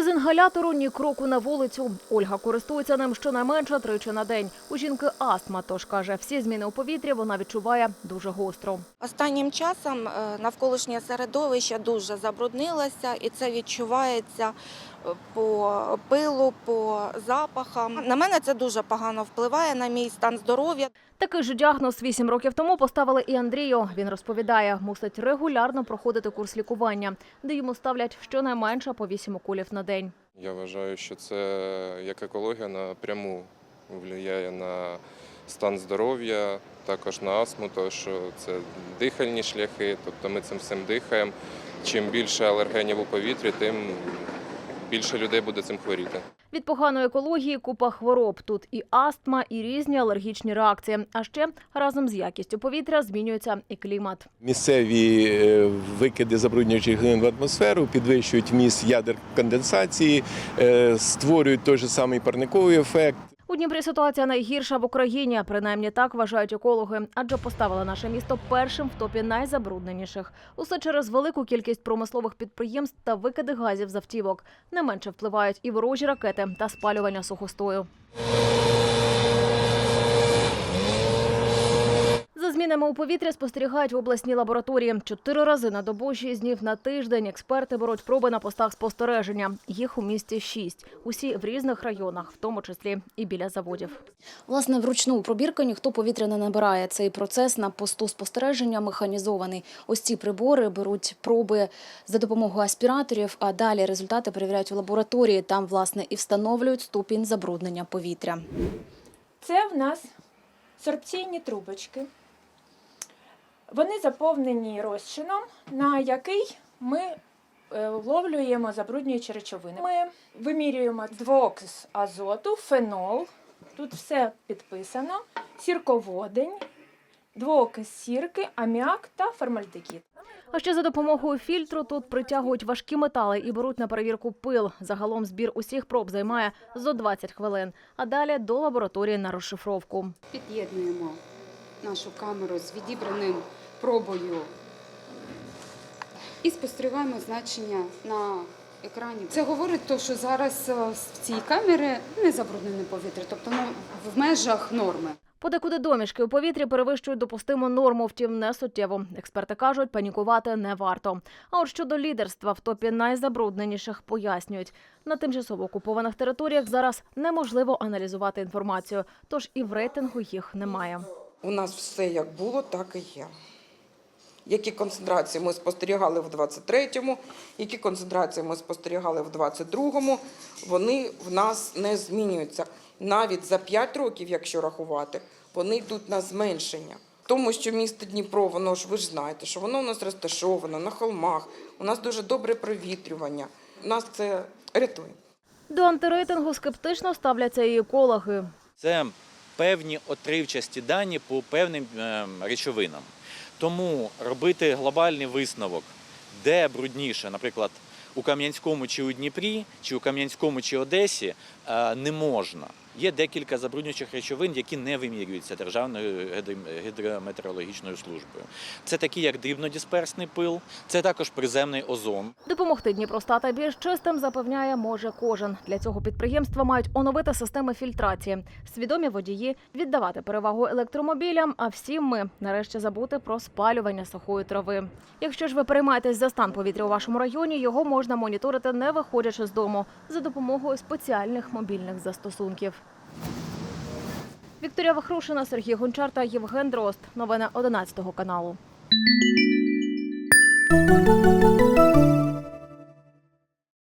Без інгалятору ні кроку на вулицю. Ольга користується ним щонайменше тричі на день. У жінки астма, тож каже, всі зміни у повітрі вона відчуває дуже гостро. Останнім часом е, навколишнє середовище дуже забруднилося, і це відчувається по пилу, по запахам. На мене це дуже погано впливає на мій стан здоров'я. Такий же діагноз вісім років тому поставили і Андрію. Він розповідає, мусить регулярно проходити курс лікування, де йому ставлять щонайменше по вісім уколів на день. Я вважаю, що це як екологія напряму впливає на стан здоров'я, також на астму, тому що це дихальні шляхи, тобто ми цим всім дихаємо. Чим більше алергенів у повітрі, тим більше людей буде цим хворіти. Від поганої екології купа хвороб. Тут і астма, і різні алергічні реакції. А ще разом з якістю повітря змінюється і клімат. Місцеві е, викиди забруднюючих глин в атмосферу підвищують вміст ядер конденсації, е, створюють той же самий парниковий ефект. У Дніпрі ситуація найгірша в Україні. Принаймні так вважають екологи, адже поставили наше місто першим в топі найзабрудненіших. Усе через велику кількість промислових підприємств та викиди газів з автівок. Не менше впливають і ворожі ракети та спалювання сухостою. За змінами у повітрі спостерігають в обласній лабораторії. Чотири рази на добу, шість днів на тиждень. Експерти беруть проби на постах спостереження. Їх у місті шість. Усі в різних районах, в тому числі і біля заводів. Власне, вручну пробірка ніхто повітря не набирає. Цей процес на посту спостереження механізований. Ось ці прибори беруть проби за допомогою аспіраторів, а далі результати перевіряють в лабораторії. Там, власне, і встановлюють ступінь забруднення повітря. Це в нас сорбційні трубочки. Вони заповнені розчином, на який ми е, вловлюємо забруднюючі речовини. Ми вимірюємо двоокис азоту, фенол. Тут все підписано, сірководень, двоокис сірки, аміак та формальдегід. А ще за допомогою фільтру тут притягують важкі метали і беруть на перевірку пил. Загалом збір усіх проб займає зо 20 хвилин. А далі до лабораторії на розшифровку. Під'єднуємо нашу камеру з відібраним пробою і спостерігаємо значення на екрані. Це говорить, то, що зараз е, в цій камері не забруднене повітря, тобто ну, в межах норми. Подекуди домішки у повітрі перевищують допустиму норму, втім не суттєво. Експерти кажуть, панікувати не варто. А от щодо лідерства в топі найзабрудненіших пояснюють. На тимчасово окупованих територіях зараз неможливо аналізувати інформацію, тож і в рейтингу їх немає. У нас все як було, так і є. Які концентрації ми спостерігали в 23-му, які концентрації ми спостерігали в 22-му, вони в нас не змінюються. Навіть за 5 років, якщо рахувати, вони йдуть на зменшення. Тому що місто Дніпро, воно ж ви ж знаєте, що воно у нас розташовано на холмах, у нас дуже добре провітрювання. Нас це рятує. До антирейтингу скептично ставляться і екологи. Це певні отривчасті дані по певним е, речовинам. Тому робити глобальний висновок, де брудніше, наприклад, у Кам'янському чи у Дніпрі, чи у Кам'янському чи Одесі, е, не можна. Є декілька забруднюючих речовин, які не вимірюються Державною гідро- гідрометеорологічною службою. Це такі, як дрібнодисперсний пил, це також приземний озон. Допомогти Дніпру стати більш чистим запевняє може кожен. Для цього підприємства мають оновити системи фільтрації, свідомі водії, віддавати перевагу електромобілям. А всі ми нарешті забути про спалювання сухої трави. Якщо ж ви переймаєтесь за стан повітря у вашому районі, його можна моніторити не виходячи з дому за допомогою спеціальних мобільних застосунків. Вікторія Вахрушина, Сергій Гончар та Євген Дрозд. Новини 11 каналу.